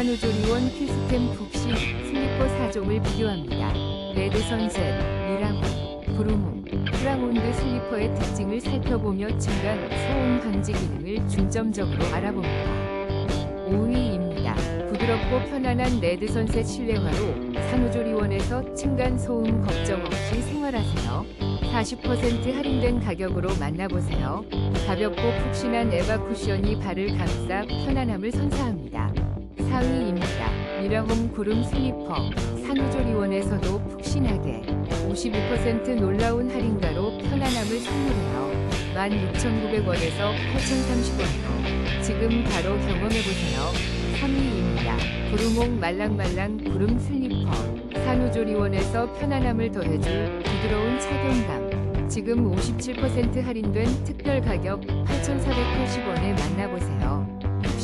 산후조리원 필수템 북시 슬리퍼 4종을 비교합니다. 레드 선셋, 미라몬, 브루몽, 프라몬드 슬리퍼의 특징을 살펴보며 층간 소음 방지 기능을 중점적으로 알아봅니다. 5위입니다. 부드럽고 편안한 레드 선셋 실내화로 산후조리원에서 층간 소음 걱정 없이 생활하세요. 40% 할인된 가격으로 만나보세요. 가볍고 푹신한 에바 쿠션이 발을 감싸 편안함을 선사합니다. 4위입니다. 미라홈 구름 슬리퍼 산후조리원에서도 푹신하게 52% 놀라운 할인가로 편안함을 선물해요. 16,900원에서 8,030원으로 지금 바로 경험해보세요. 3위입니다. 구름옥 말랑말랑 구름 슬리퍼 산후조리원에서 편안함을 더해줄 부드러운 착용감 지금 57% 할인된 특별 가격 8,480원에 만나보세요.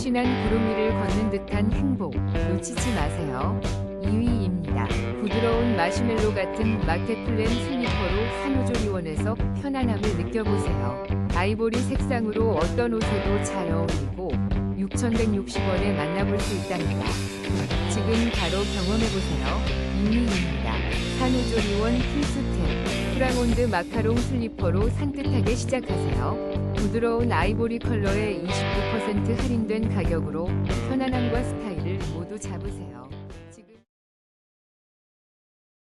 푹신한 구름 위를 걷는 듯한 행복 놓치지 마세요. 2위입니다. 부드러운 마시멜로 같은 마켓플랜 슬리퍼로 산후조리원에서 편안함을 느껴보세요. 아이보리 색상으로 어떤 옷에도 잘 어울리고 6,160원에 만나볼 수 있답니다. 지금 바로 경험해보세요. 2위입니다. 산후조리원 필수템 프라몬드 마카롱 슬리퍼로 산뜻하게 시작하세요. 부드러운 아이보리 컬러에 29% 할인된 가격으로 편안함과 스타일을 모두 잡으세요.